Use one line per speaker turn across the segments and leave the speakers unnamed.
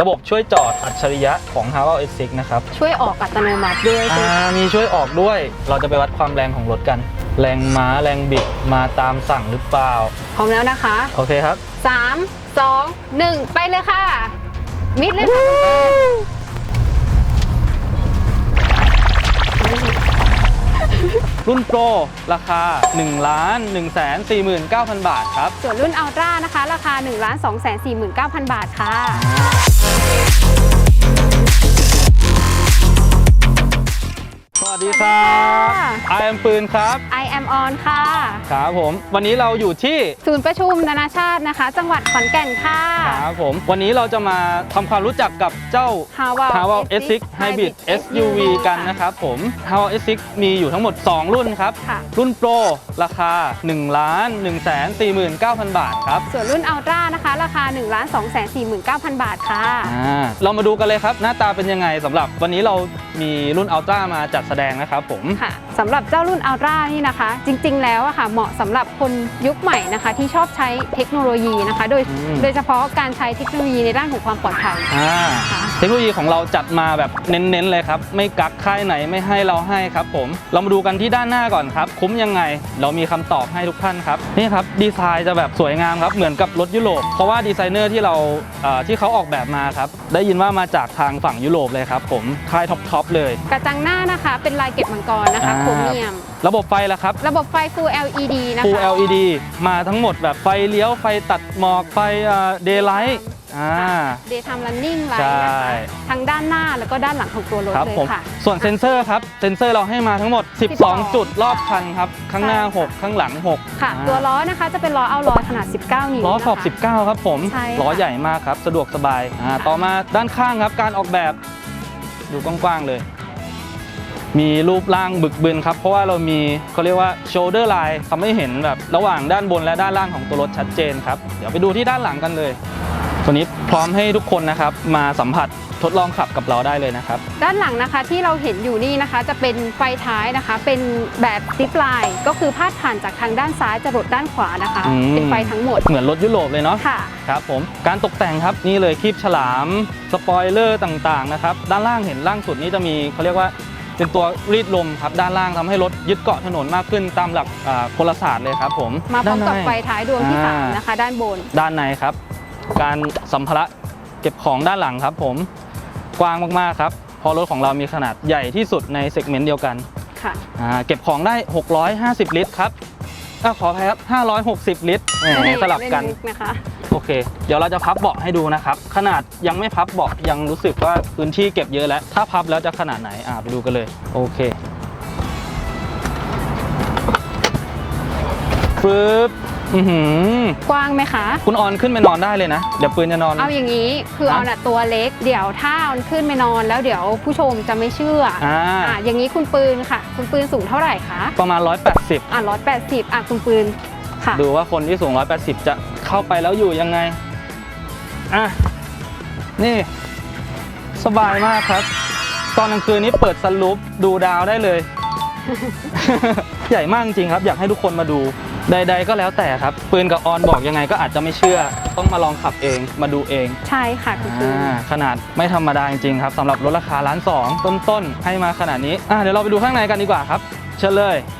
ระบบช่วยจอดอัจฉริยะของ h a v a l S6 นะครับ
ช่วยออกอัตโนมัติด้วยใช่ไหม
อ่ามีช่วยออกด้วย เราจะไปวัดความแรงของรถกัน แรงม้าแรงบิดมาตามสั่งหรือเปล่า
พร้อมแล้วนะคะ
โอเคครับ
3 2 1 ไปเลยค่ะ มิดเลยค่ะ
รุ่นโปรราคา 1 1 4 9 0 0 0 บาทครับ
ส่วนรุ่นอัลตร้านะคะ ราคา 1 2 4 9 0 0 0 บาทค่ะ
ดีครับ
ค่ะ
ไอแอมปืนครับ
I am on ค่ะ
ครับผม วันนี้เราอยู่ที่
ศูนย์ประชุมนานาชาตินะคะ จังหวัดขอนแก่นค่ะ
ครับผม วันนี้เราจะมาทำความรู้จักกับเจ้า
Haval
h a v a l
S6
S6 Hybrid SUV กันนะครับผม h a v a l S6 มีอยู่ทั้งหมด 2 รุ่นครับ
ค่ะ
รุ่นโปรราคา1ล้าน1 4 9 0 0 0 บาทครับ
ส่วนรุ่นอัลตร้านะคะ ราคา 1 2 4 9 0 0 0บาทค่ะ
อ่าเรามาดูกันเลยครับ หน้าตาเป็นยังไงสำหรับวันนี้เรามีรุ่นอัลตร้ามาจัดแสดงนะครับผม
ค่ะสำหรับเจ้ารุ่นอัลตร้านี่นะคะ จริง ๆ แล้วอะค่ะเหมาะสำหรับคนยุคใหม่นะคะ ที่ชอบใช้เทคโนโลยีนะคะ โดย
อืม
โดยเฉพาะการใช้เทคโนโลยีในด้านของความปลอดภัย
อ่า
ค่ะ
เทคโนโลยีของเราจัดมาแบบเน้นๆเลยครับ ไม่กักค่ายไหนไม่ให้เราให้ครับผม เรามาดูกันที่ด้านหน้าก่อนครับ คุ้มยังไง เรามีคำตอบให้ทุกท่านครับ นี่ครับดีไซน์จะแบบสวยงามครับ เหมือนกับรถยุโรป เพราะว่าดีไซเนอร์ที่เราเอ่อที่เขาออกแบบมาครับ ได้ยินว่ามาจากทางฝั่งยุโรปเลยครับผม ค่ายท็อปๆเลย
กระจังหน้านะคะเป็นลายเก็บมังกรนะคะ
อ่า
โครเมียม
ระบบไฟล่ะครับ
ระบบไฟ Full LED นะคะ
Full LED มาทั้งหมดแบบไฟเลี้ยวไฟตัดหมอกไฟเดย์ไลท์ อ่า
Daytime Running Light
ใช่
นะคะทั้งด้านหน้าแล้วก็ด้านหลังของตัวรถ
ครับ
เลย
ผม
ค่ะ
ส่วนเซ็นเซอร์ครับเซ็นเซอร์เราให้มาทั้งหมด 12
12
จุดรอบคันครับ ข้างหน้า
ใช่ค่ะ
6ข้างหลัง6
ค่ะ ตัวล้อนะคะจะเป็นล้อเอาล้อขนาด 19 นิ้ว
ล้อขอบ
นะคะ
19 ครับผม
ใช่ค่ะ
ล้อใหญ่มากครับ สะดวกสบายอ่า
ค่ะ
ต่อมาด้านข้างครับ การออกแบบดูกว้างๆเลย มีรูปร่างบึกบึนครับ เพราะว่าเรามีเขาเรียกว่า shoulder line ทำให้เห็นแบบระหว่างด้านบนและด้านล่างของตัวรถชัดเจนครับ เดี๋ยวไปดูที่ด้านหลังกันเลย ตัวนี้พร้อมให้ทุกคนนะครับมาสัมผัสทดลองขับกับเราได้เลยนะครับ
ด้านหลังนะคะที่เราเห็นอยู่นี่นะคะ จะเป็นไฟท้ายนะคะ เป็นแบบซิปไลน์ก็คือพาดผ่านจากทางด้านซ้ายจะรดด้านขวานะคะ
อืม
เป็นไฟทั้งหมด
เหมือนรถยุโรปเลยเนาะ
ค่ะ
ครับผมการตกแต่งครับนี่เลยคลิปฉลามสปอยเลอร์ต่างๆนะครับด้านล่างเห็นล่างสุดนี่จะมีเขาเรียกว่าเป็นตัวรีดลมครับด้านล่างทำให้รถยึดเกาะถนนมากขึ้นตามหลักอ่าพลศาสตร์เลยครับผม
มาพร้อมกับ
ด้านใน
ไฟท้ายดวงที่
อ่า
3นะคะ ด้านบน
ด้านในครับ การสัมภาระเก็บของด้านหลังครับ ผมกว้างมากๆครับเพอรถของเรามีขนาดใหญ่ที่สุดในเซกเมนต์เดียวกัน
ค่ะ
อ่าเก็บของได้ 650 ลิตรครับอะขออภัยครับ 560 ลิตรแหมสลับกัน
เล่มุนะคะ
โอเค เดี๋ยวเราจะพับเบาะให้ดูนะครับ ขนาดยังไม่พับเบาะยังรู้สึกว่าพื้นที่เก็บเยอะแล้ว ถ้าพับแล้วจะขนาดไหนอ่าไปดูกันเลย โอเคปึ๊บ อือหือก
ว้างไหมคะ
คุณออนขึ้นไปนอนได้เลยนะ เดี๋ยวปืนจะนอน
เอาอย่างนี้คือ
ฮะ
เอาน่ะตัวเล็ก เดี๋ยวถ้าเอาขึ้นไปนอนแล้วเดี๋ยวผู้ชมจะไม่เชื่อ
อ่า
อะอย่างนี้คุณปืนค่ะ คุณปืนสูงเท่าไหร่คะ
ประมาณ180
อะร้อยแปดสิบอะคุณปืนค่ะ
ดูว่าคนที่สูง 180 จะเข้าไปแล้วอยู่ยังไง อะ นี่ สบายมากครับ ตอนกลางคืนนี้เปิดสลูปดูดาวได้เลย ใหญ่มากจริงครับ อยากให้ทุกคนมาดู ใด ๆ ก็แล้วแต่ครับ ปืนกับออนบอกยังไงก็อาจจะไม่เชื่อ ต้องมาลองขับเองมาดูเอง
ใช่ค่ะคุณปืน
อ่าขนาดไม่ธรรมดาจริงๆครับสำหรับรถราคาล้านสองต้นๆให้มาขนาดนี้อะเดี๋ยวเราไปดูข้างในกันดีกว่าครับ เชิญเลยอ่า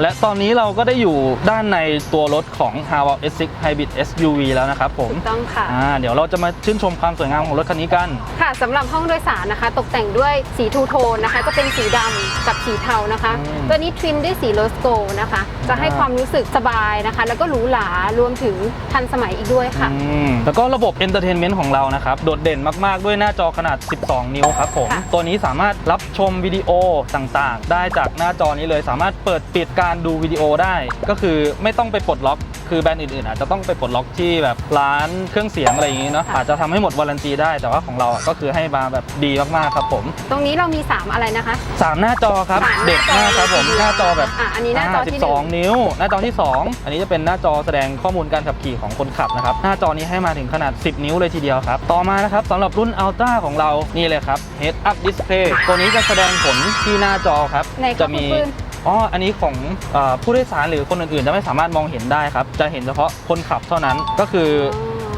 และตอนนี้เราก็ได้อยู่ด้านในตัวรถของ h a v a l S6 Hybrid SUV แล้วนะครับผม
ถูกต้องค่ะ
อ่าเดี๋ยวเราจะมาชื่นชมความสวยงามของรถคันนี้กัน
ค่ะสำหรับห้องโดยสารนะคะ ตกแต่งด้วยสีทูโทนนะคะ จะเป็นสีดำกับสีเทานะคะ
อืม
ตัวนี้ทริมด้วยสีโรสโกนะคะ จะให้
อ่า
ความรู้สึกสบายนะคะ แล้วก็หรูหรารวมถึงทันสมัยอีกด้วยค่ะ
อืมแล้วก็ระบบ Entertainment ของเรานะครับ โดดเด่นมาก ๆ ด้วยหน้าจอขนาด 12 นิ้วครับผม
ค่ะ
ตัวนี้สามารถรับชมวิดีโอต่างๆ ได้จากหน้าจอนี้เลยสามารถเปิดปิดการดูวิดีโอได้ก็คือไม่ต้องไปปลดล็อก คือแบรนด์อื่นๆ อาจจะต้องไปปลดล็อกที่แบบร้านเครื่องเสียงอะไรอย่างนี้เนาะ
ค่ะ
อาจจะทำให้หมดวารันตีได้แต่ว่าของเราอะก็คือให้มาแบบดีมากๆครับผม
ตรงนี้เรามี 3 อะไรนะคะ
สามหน้าจอครับ
สาม
เด็กมากครับผมหน้าจอแบบ
อะอันนี้หน้าจอที่หนึ่ง
12 นิ้ว หน้าจอที่ 2 อันนี้จะเป็นหน้าจอแสดงข้อมูลการขับขี่ของคนขับนะครับหน้าจอนี้ให้มาถึงขนาด 10 นิ้วเลยทีเดียวครับ ต่อมานะครับสำหรับรุ่น Ultra ของเรานี่เลยครับ Head Up Display ตัวนี้จะแสดงผลที่หน้าจอครับ
ไหนคะ
จะมี
คุณปืน
อ๋อ อันนี้ของอผู้โดยสารหรือคนอื่นๆ จะไม่สามารถมองเห็นได้ครับ จะเห็นเฉพาะคนขับเท่านั้น ก็คือ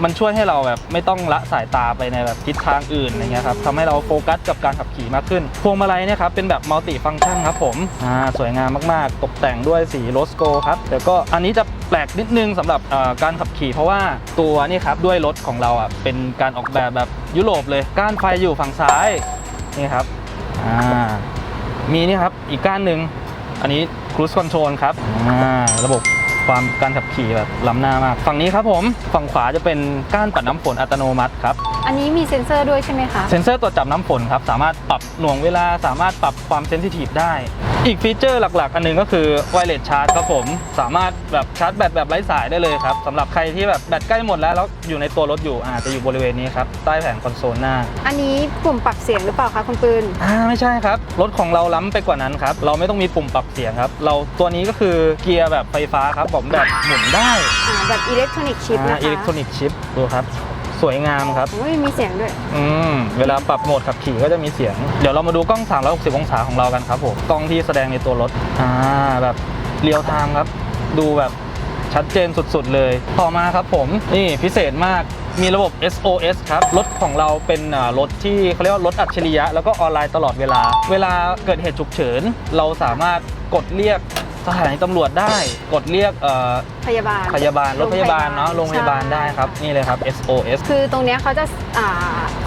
มันช่วยให้เราแบบไม่ต้องละสายตาไปในแบบทิศทางอื่นอะไรเงี้ยครับทำให้เราโฟกัสกับการขับขี่มากขึ้น พวงมาลัยเนี่ยครับเป็นแบบมัลติฟัง c t ชันครับผม อ่า สวยงามมากๆ ตกแต่งด้วยสีโรสโกครับ แต่ก็อันนี้จะแปลกนิดนึงสำหรับการขับขี่ เพราะว่าตัวนี่ครับด้วยรถของเราอะเป็นการออกแบบแบบยุโรปเลย ก้านไฟอยู่ฝั่งซ้ายนี่ครับ อ่า มีนี่ครับอีกก้านหนึ่ง อันนี้ cruise control ครับอ่าระบบความการขับขี่แบบล้ำหน้ามาก ฝั่งนี้ครับผม ฝั่งขวาจะเป็นก้านปัดน้ำฝนอัตโนมัติครับ
อันนี้มีเซ็นเซอร์ด้วยใช่ไหมคะ
เซ็นเซอร์ตรวจจับน้ำฝนครับ สามารถปรับหน่วงเวลา สามารถปรับความเซนซิทีฟได้ อีกฟีเจอร์หลัก ๆ อันหนึงก็คือไวเลสชาร์จครับผมสามารถแบบชาร์จแบตแบบไร้สายได้เลยครับสำหรับใครที่แบบแบตใกล้หมดแล้วแล้วอยู่ในตัวรถอยู่อาจจะอยู่บริเวณนี้ครับใต้แผงคอนโซลหน้า
อันนี้ปุ่มปรับเสียงหรือเปล่าคะคุณปืน
อ่าไม่ใช่ครับ รถของเราล้ำไปกว่านั้นครับเราไม่ต้องมีปุ่มปรับเสียงครับ เราตัวนี้ก็คือเกียร์แบบไฟฟ้าครับผมแบบหมุนได้
อ่าแบบอิเล็กทรอนิกชิปนะคะ
อิเล็กทรอนิกชิปดูครับ สวยงามครับ
โอ้ยมีเสียงด้วย
อืมเวลาปรับโหมดขับขี่ก็จะมีเสียง เดี๋ยวเรามาดูกล้อง 360 องศาของเรากันครับผม กล้องที่แสดงในตัวรถ อ่า แบบเรียลไทม์ครับ ดูแบบชัดเจนสุดๆเลย ต่อมาครับผม นี่พิเศษมาก มีระบบ SOS ครับ รถของเราเป็นอ่ารถที่เขาเรียกว่ารถอัจฉริยะ แล้วก็ออนไลน์ตลอดเวลา เวลาเกิดเหตุฉุกเฉิน เราสามารถกดเรียก สถานีตำรวจได้กดเรียกเอ่อ
พยาบาล
พยาบาลรถพยาบาลเนาะโรงพยาบาล
ใช่
ได้ครับนี่เลยครับ SOS
คือตรงเนี้ยเขาจะอ่า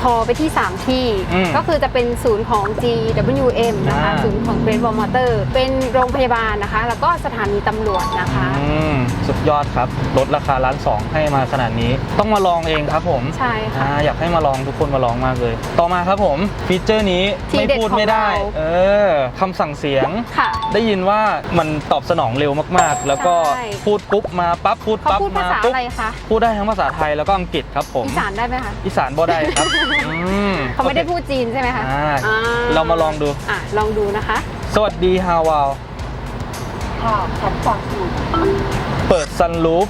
คอไปที่ 3 ที่
อืม
ก็คือจะเป็นศูนย์ของ GWM นะคะ
อ่า
ศูนย์ของ Great Wall Motor เป็นโรงพยาบาลนะคะ แล้วก็สถานีตำรวจนะคะ
อืมสุดยอดครับลดราคาล้านสองให้มาขนาดนี้ ต้องมาลองเองครับผม
ใช่ค่ะ
อ่าอยากให้มาลองทุกคนมาลองมากเลย ต่อมาครับผมฟีเจอร์นี้
ที
ไม่
เด็ด
พูด
ของ
ไม่ได้
เรา
เออคำสั่งเสียง
ค่ะ
ได้ยินว่ามันตอบสนองเร็วมากๆ แล้วก็
ใช่
พูดปุ๊บมาปั๊บพูด
เขา
ปั๊บ
พูดภา
มา
ษา
ปุ๊บ
อะไรคะ
พูดได้ทั้งภาษาไทยแล้วก็อังกฤษครับผม
อีสานได้ไหมคะ
อีสานบ่ได้ครับอืม
เขาไม่ได้
โอค
พูดจีนใช่ไหมคะ
อ่า
อ่
เรามาลองดู
อะลองดูนะคะ
สวัสดีฮาวาว
ค่ะฉันฟังอยู่
เปิดซันรูฟ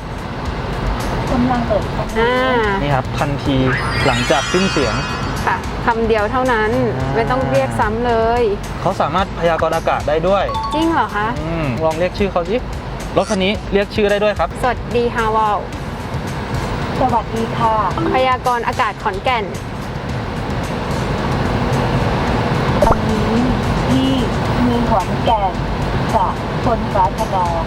กำลังเปิดคอม
อ่า
นี่ครับทันทีหลังจากสิ้นเสียง
ค่ะ คำเดียวเท่านั้น
อ่า
ไม่ต้องเรียกซ้ำเลย
เขาสามารถพยากรณ์อากาศได้ด้วย
จริงเหรอคะ
อมลองเรียกชื่อเขาสิรถคันนี้เรียกชื่อได้ด้วยครับ
สวัสดีฮาวอล
สวัสดีค่ะ
พยากรณ์อากาศขอนแก่น
ตอนนี้ที่เมืองขอนแก่นจะฝนฟ้าขนอง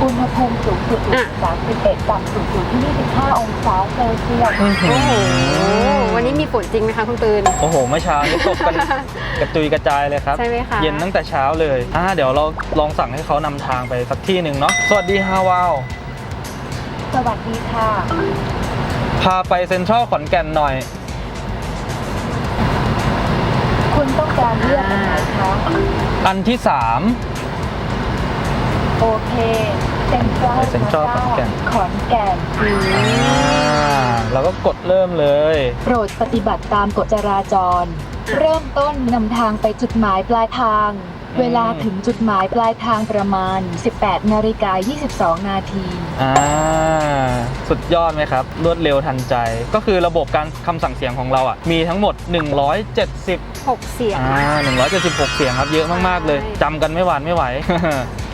อุณหภูมิสูงสุดอยู่
อะ
ที่31ต่ำสุดอยู่ที่25องศาเซลเซียส
โอ้โห วันนี้มีฝนจริงไหมคะคุณปืน
โอ้โห เมื่อเช้านี้ตกกันกระจุยกระจายเลยครับ
ใช่ไหมคะ
เย็นตั้งแต่เช้าเลยอ่าเดี๋ยวเราลองสั่งให้เขานำทางไปสักที่หนึ่งเนาะ สวัสดีฮาวาว
สวัสดีค่ะ
พาไปเซ็นทรัลขอนแก่นหน่อย
คุณต้องการเลือกอันไหนคะ
อันที่
โอเค เซ็นทรัล
เซ็นทรัลขอนแก่น
ขอนแก่น
อืม
3อ่าเราก็กดเริ่มเลย
โปรดปฏิบัติตามกฎจราจร เริ่มต้นนำทางไปจุดหมายปลายทาง เวลาถึงจุดหมายปลายทางประมาณ 18นาฬิกา22 นาที
อ่า สุดยอดไหมครับ รวดเร็วทันใจ ก็คือระบบการคำสั่งเสียงของเราอะ มีทั้งหมด 170
หกเสียง
อ่า176 เสียงครับ เยอะมาก ๆ เลย
ใช่
จำกันไม่หวานไม่ไหว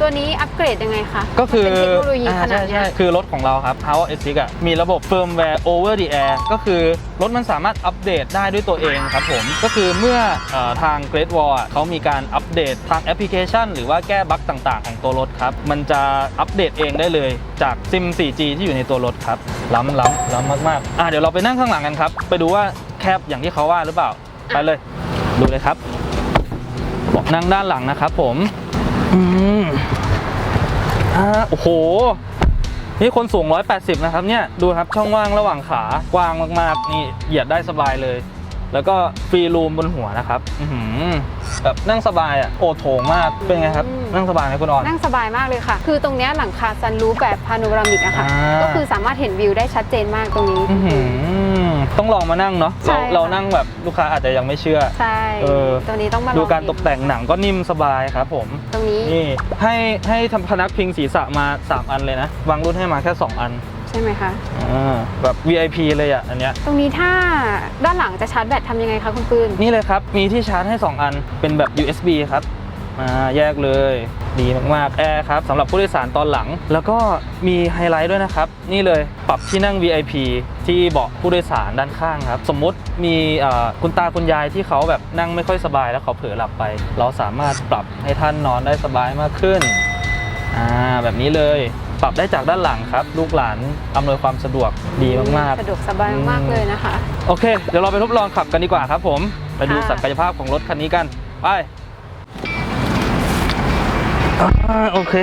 ตัวนี้อัปเกรดยังไงคะ
ก็คือ
มันเป็นเทคโนโลยี
อ่า
ขนา
ใช่
ดเนี้
ใช่
ย
คือรถของเราครับ Power S6 อะมีระบบ firmware over the air ก็คือรถมันสามารถอัปเดตได้ด้วยตัวเองครับผม ก็คือเมื่อเออทาง Great Wall อะเขามีการอัปเดตทางแอปพลิเคชัน หรือว่าแก้บั๊กต่างๆ ของตัวรถครับ มันจะอัปเดตเองได้เลยจากซิม 4G ที่อยู่ในตัวรถครับ ล้ำล้ำล้ำมากๆอะเดี๋ยวเราไปนั่งข้างหลังกันครับ ไปดูว่าแคบอย่างที่เขาว่าหรือเปล่าไปเลย ดูเลยครับเบอกนั่งด้านหลังนะครับผม อืมอ่าโอ้โห นี่คนสูง 180 นะครับเนี่ย ดูครับช่องว่างระหว่างขากว้างมากๆ นี่เหยียดได้สบายเลย แล้วก็ฟรีรูมบนหัวนะครับ อื้อหือแบบนั่งสบายอะโอโถงมาก เป็นไงครับ
อืม
นั่งสบายไหมคุณออน
นั่งสบายมากเลยค่ะ คือตรงเนี้ยหลังคาซันรูฟแบบพาโนรามิกอะค่ะ
อ่า
ก็คือสามารถเห็นวิวได้ชัดเจนมากตรงนี้
อื้อหือ ต้องลองมานั่งเนาะ
ใช่
เรา
ค่ะ
เรานั่งแบบลูกค้าอาจจะยังไม่เชื่อ
ใช่
เออ
ตรงนี้ต้องมาลอง
ดูการตกแต่งหนังก็นิ่มสบายครับผม
ตรงนี้
นี่ให้ให้ทำพนักพิงศีรษะมา 3 อันเลยนะ บางรุ่นให้มาแค่ 2 อัน
ใช่ไหมคะ
อ่าแบบ VIP เลยอะอันเนี้ย
ตรงนี้ถ้าด้านหลังจะชาร์จแบตทำยังไงคะคุณปืน
นี่เลยครับ มีที่ชาร์จให้ 2 อัน เป็นแบบ USB ครับ มาแยกเลย ดีมากๆแอร์ครับสำหรับผู้โดยสารตอนหลัง แล้วก็มีไฮไลท์ด้วยนะครับ นี่เลยปรับที่นั่ง VIP ที่เบาะผู้โดยสารด้านข้างครับ สมมุติมีเอ่อคุณตาคุณยายที่เขาแบบนั่งไม่ค่อยสบายแล้วเขาเผลอหลับไป เราสามารถปรับให้ท่านนอนได้สบายมากขึ้นอ่าแบบนี้เลยปรับได้จากด้านหลังครับ ลูกหลานอำนวยความสะดวกดีมาก ๆ
สะดวกสบายมากๆเลยนะคะ
โอเค เดี๋ยวเราไปทดลองขับกันดีกว่าครับผม ไปดู
ค่ะ
ศักยภาพของรถคันนี้กัน ไป อ่าโอเค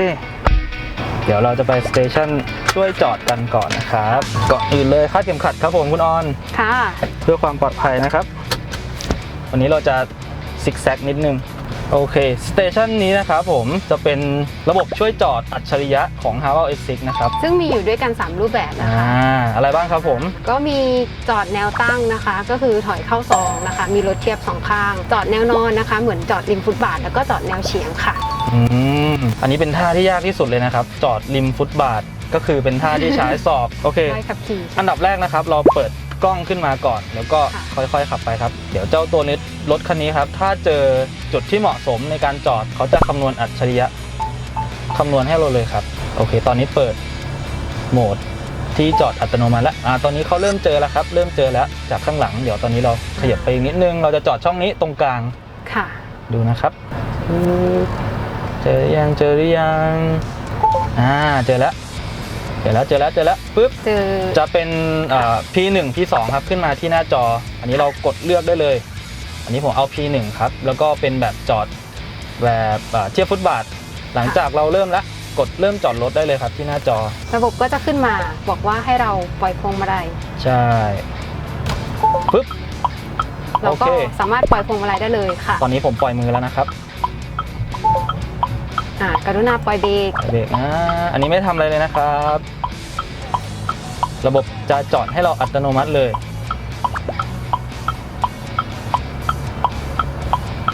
เดี๋ยวเราจะไปสเตชันช่วยจอดกันก่อนนะครับก่อนอื่นเลยคาดเข็มขัดครับผมคุณออน
ค่ะ
เพื่อความปลอดภัยนะครับ วันนี้เราจะซิกแซกนิดนึงโอเค สเตชันนี้นะครับผมจะเป็นระบบช่วยจอดอัจฉริยะของ h a v a l S6 นะครับ
ซึ่งมีอยู่ด้วยกัน 3 รูปแบบนะ
อ่า
คะ
อะไรบ้างครับผม
ก็มีจอดแนวตั้งนะคะ ก็คือถอยเข้าซองนะคะ มีรถเทียบสองข้าง จอดแนวนอนนะคะ เหมือนจอดริมฟุตบาท แล้วก็จอดแนวเฉียงค่ะ
อืมอันนี้เป็นท่าที่ยากที่สุดเลยนะครับ จอดริมฟุตบาทก็คือเป็นท่าที่ใช้สอบ โอเค
ใบขับขี่
อันดับแรกนะครับ เราเปิดกล้องขึ้นมาก่อน แล้วก็
ค่ะ
ค่อยๆขับไปครับ เดี๋ยวเจ้าตัวนี้รถคันนี้ครับ ถ้าเจอจุดที่เหมาะสมในการจอดเขาจะคำนวณอัจฉริยะคำนวณให้เราเลยครับ โอเค ตอนนี้เปิดโหมดที่จอดอัตโนมัติแล้วอ่าตอนนี้เขาเริ่มเจอแล้วครับ เริ่มเจอแล้วจากข้างหลัง เดี๋ยวตอนนี้เราขยับไปอีกนิดนึง เราจะจอดช่องนี้ตรงกลาง
ค่ะ
ดูนะครับปึ๊บ เจอหรือยังเจอหรือยังอ่าเจอแล้วเจอแล้วเจอแล้วเจอแล้วปึ๊บ
เจอ
จะเป็นเอ่อ P1 P2 ครับขึ้นมาที่หน้าจอ อันนี้เรากดเลือกได้เลย อันนี้ผมเอา P1 ครับแล้วก็เป็นแบบจอดแบบเอ่อเทียบฟุตบาท หลังจากเราเริ่มแล้วกดเริ่มจอดรถได้เลยครับที่หน้าจอ
ระบบก็จะขึ้นมาบอกว่าให้เราปล่อยพวงมาลัย
ใช่ปึ๊บ
เรา
โอ
ก็
เค
สามารถปล่อยพวงมาลัยได้เลยค่ะ
ตอนนี้ผมปล่อยมือแล้วนะครับ
อ่ากรุณาปล่อยเบรก
เบรกนะอันนี้ไม่ทำอะไรเลยนะครับ ระบบจะจอดให้เราอัตโนมัติเลย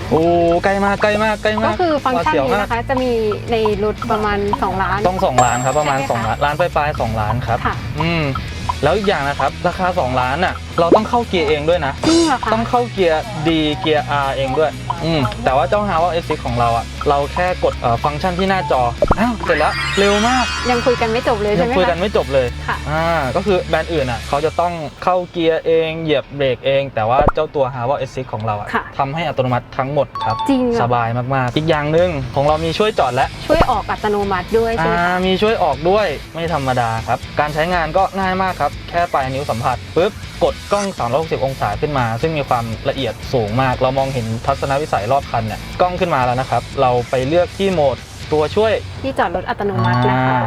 โอ้ใกล้มากใกล้มากใกล้มาก
ก็คือฟังก์ชัน
หวาดเสียว
นี้
มาก
นะคะ จะมีในรถประมาณ 2 ล้าน
ต้องสองล้านครับ ประมาณ
ใช่ไหมคะ
2ล้านล้านปลายๆสองล้านครับ
ค่ะ
อืม แล้วอีกอย่างนะครับ ราคา 2 ล้านอะ เราต้องเข้าเกียร์เองด้วยนะ
จริงเหรอคะ
ต้องเข้าเกียร์ D เกียร์ R เองด้วย อืม แต่ว่าเจ้า h a v a S6 ของเราอะ เราแค่กดเอ่อฟังก์ชันที่หน้าจอ อ้าว เสร็จแล้ว เร็วมาก
ยังคุยกันไม่จบเลย
ยั
ใช่
ง
ไหม
คุย
คะ
กันไม่จบเลย
ค่ะ
อ่า ก็คือแบรนด์อื่นอะ เขาจะต้องเข้าเกียร์เอง เหยียบเบรกเอง แต่ว่าเจ้าตัว h a v a S6 ของเราอะ
ค่ะ
ทำให้อัตโนมัติทั้งหมดครับ
จริงเหรอ
สบายมากๆ อีกอย่างหนึ่งของเรามีช่วยจอดและ
ช่วยออกอัตโนมัติด้วยใช่ไหม
อ่า
คะ
มีช่วยออกด้วยไม่ธรรมดาครับ การใช้งานก็ง่ายมากครับแค่ปลายนิ้วสัมผัสปุ๊บกดกล้อง 360 องศาขึ้นมา ซึ่งมีความละเอียดสูงมาก เรามองเห็นทัศนวิสัยรอบคันเนี่ยกล้องขึ้นมาแล้วนะครับ เราไปเลือกที่โหมดตัวช่วย
ที่จอดรถอัตโนมัตินะคะ
อ่า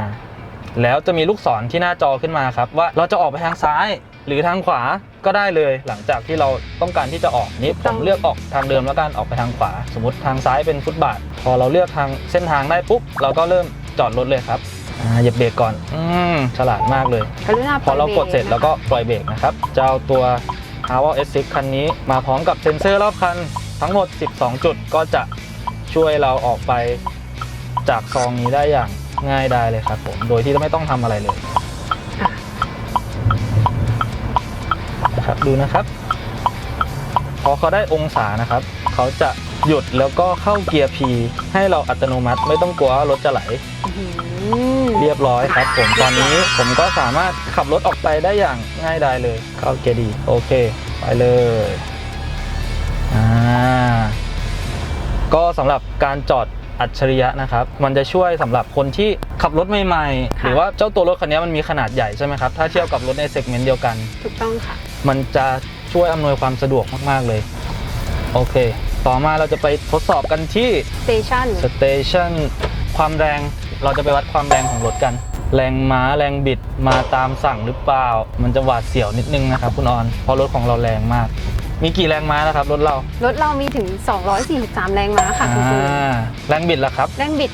แล้วจะมีลูกศรที่หน้าจอขึ้นมาครับ ว่าเราจะออกไปทางซ้ายหรือทางขวาก็ได้เลยหลังจากที่เราต้องการที่จะออกนี้ผมเลือกออกทางเดิมแล้วกันออกไปทางขวา สมมติทางซ้ายเป็นฟุตบาท พอเราเลือกทางเส้นทางได้ปุ๊บเราก็เริ่มจอดรถเลยครับ อ่าเหยียบเบรกก่อน อืมฉลาดมากเลย
กรุณา
พอเรากดเสร็จแล้วก็
นะคะ
ปล่อยเบรกนะครับจะเอาตัว h a v a S6 คันนี้มาพร้อมกับเซ็นเซอร์รอบคันทั้งหมด 12 จุดก็จะช่วยเราออกไปจากซองนี้ได้อย่างง่ายได้เลยครับผม โดยที่ไม่ต้องทำอะไรเลยนะครับดูนะครับ พอเขาได้องศานะครับ เขาจะ หยุดแล้วก็เข้าเกียร์ P ให้เราอัตโนมัติไม่ต้องกลัวว่ารถจะไหล
อื้อหือ
เรียบร้อยครับผมตอนนี้ผมก็สามารถขับรถออกไปได้อย่างง่ายดายเลย เข้าเกียร์ดีโอเค ไปเลยอ่าก็สำหรับการจอดอัจฉริยะนะครับ มันจะช่วยสำหรับคนที่ขับรถใหม่ๆ หรือว่าเจ้าตัวรถคันนี้มันมีขนาดใหญ่ใช่ไหมครับ ถ้าเทียบกับรถในเซกเมนต์เดียวกัน
ถูกต้องค่ะ
มันจะช่วยอำนวยความสะดวกมากๆเลย โอเค ต่อมาเราจะไปทดสอบกันที่
สเตชัน
สเตชันความแรงเราจะไปวัดความแรงของรถกัน แรงม้าแรงบิดมาตามสั่งหรือเปล่า มันจะหวาดเสียวนิดนึงนะครับคุณออนเพราะรถของเราแรงมาก มีกี่แรงม้านะครับรถเรา
รถเรามีถึง 243 แรงม้าค่ะคุณครู
อ่าแรงบิดล่ะครับ
แรงบิด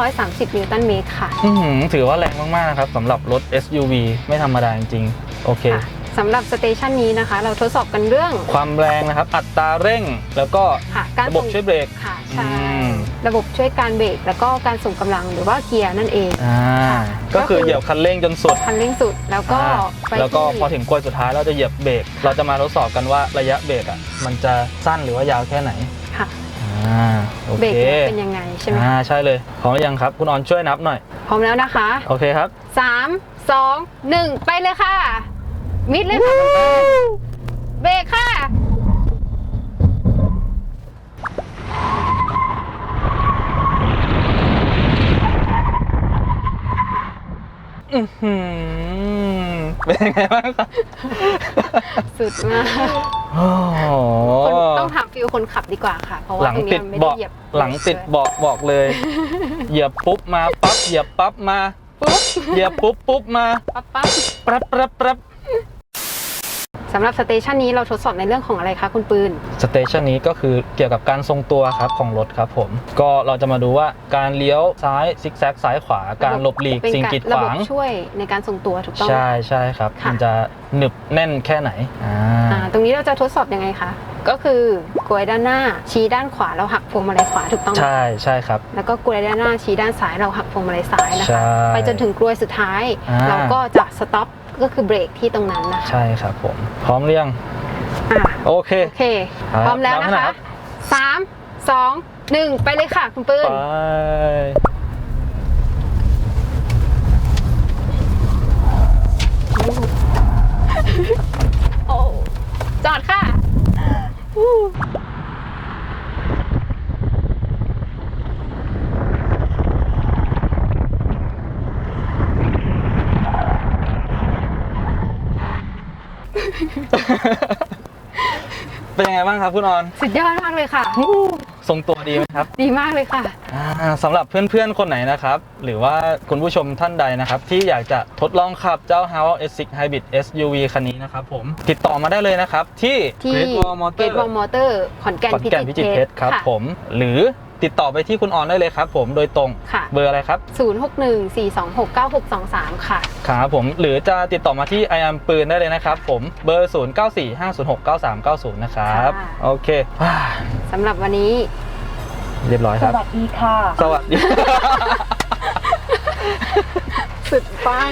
530 นิวตันเมตรค่ะ
อื้อหือถือว่าแรงมาก ๆ นะครับสำหรับรถ SUV ไม่ธรรมดาจริงๆ โอเค
ค่ะ สำหรับสเตชันนี้นะคะ เราทดสอบกันเรื่อง
ความแรงนะครับ อัตราเร่งแล้วก็
ค่ะการ
ระบบ
ส่ง
ช่วยเบรก
ค่ะใช่
อืม
ระบบช่วยการเบรกแล้วก็การส่งกำลังหรือว่าเกียร์นั่นเอง
อ่า
ค่ะ
ก็คือ
ก็คือ
เหยียบคันเร่งจนสุด
คันเร่งสุดแล้วก็
อ่า
ไป
แล้วก็
ที่
พอถึงกลวยสุดท้ายเราจะเหยียบเบรกเราจะมาทดสอบกันว่าระยะเบรกอะมันจะสั้นหรือว่ายาวแค่ไหน
ค่ะ
อ่าโอ
เบร
เค
กเป็นยังไงใช่ไหม
อ่า
คะ
ใช่เลยพร้อมหรือยังครับ คุณออนช่วยนับหน่อย
พร้อมแล้วนะคะ
โอเคครับ
3 2 1 ไปเลยค่ะ มิดเลยค่ะคุณเปิ้ลเบรกค่ะ
อื้อหือเป็นยังไงบ้างครับ
สุดมาก
โอ้โห
คนต้องถามฟิลคนขับดีกว่าค่ะ เพราะว่า
หลัง
ตรง
ติ
เนี้
ด
ยไม่ได้
เบาะ
เหยียบ
หลังติดเบาะบอกเลย เหยียบปุ๊บมาปั๊บเหยียบปั๊บมาปุ๊บเหยียบปุ๊บปุ๊บมา
ปั๊บปั๊บ
ปรับปรับปรับ
สำหรับสเตชันนี้เราทดสอบในเรื่องของอะไรคะคุณปืน
สเตชันนี้ก็คือเกี่ยวกับการทรงตัวครับของรถครับผม ก็เราจะมาดูว่าการเลี้ยวซ้ายซิกแซกซ้ายขวา การหลบหลีก
เป็น
สิ่ง
การ
กีด
ระ
ข
บบ
วาง
ช่วยในการทรงตัวถูกต้องไหม
ใช่ใช่ครับ
ค่ะ
มันจะหนึบแน่นแค่ไหนอ่า
อ่าตรงนี้เราจะทดสอบยังไงคะ ก็คือกลวยด้านหน้าชี้ด้านขวาเราหักพวงมาลัยขวาถูกต้องไหม
ใช่ใช่ครับ
แล้วก็กลวยด้านหน้าชี้ด้านซ้ายเราหักพวงมาลัยซ้ายนะ
ใช่
คะ ไปจนถึงกลวยสุดท้าย
อ่า
เราก็จะสต็อป ก็คือเบรกที่ตรงนั้นนะคะ
ใช่ครับผม พร้อมหรือยัง
อะ
โอเค
โอเค
ครับ
พร้อมแล้ว
นับ
นะ
ให้หน่อย
คะ
ครับ
สามสองหนึ่งไปเลยค่ะ คุณปื้น
ไป
โอ้จอดค่ะ
เป็นยังไงบ้างครับคุณออน
สุดยอดมากเลยค่ะ
ทรงตัวดีไหมครับ
ดีมากเลยค่ะ
อ่าสำหรับเพื่อนๆ คนไหนนะครับ หรือว่าคุณผู้ชมท่านใดนะครับ ที่อยากจะทดลองขับเจ้า h a w S6 Hybrid SUV คันนี้นะครับผมติดต่อมาได้เลยนะครับ ที่
ที่
Great Wall
เก
Motor
ตวอลมอเตอร์ขอนแก่น
ขอนแก่นพิจิตรเพชรครับะ ผม หรือ ติดต่อไปที่คุณออนได้เลยครับ ผมโดยตรง
ค่ะ
เบอร์อะไรครับ
0614269623 ค่ะ
ครับผมหรือจะติดต่อมาที่ i อ m ปืนได้เลยนะครับ ผมเบอร์ 0945069390 นะครับ
ค่ะ
โอเคว้า
สำหรับวันนี้
เรียบร้อย
ส
ครับ
วัสดีค่ะ
สวัสดี
สุดปัง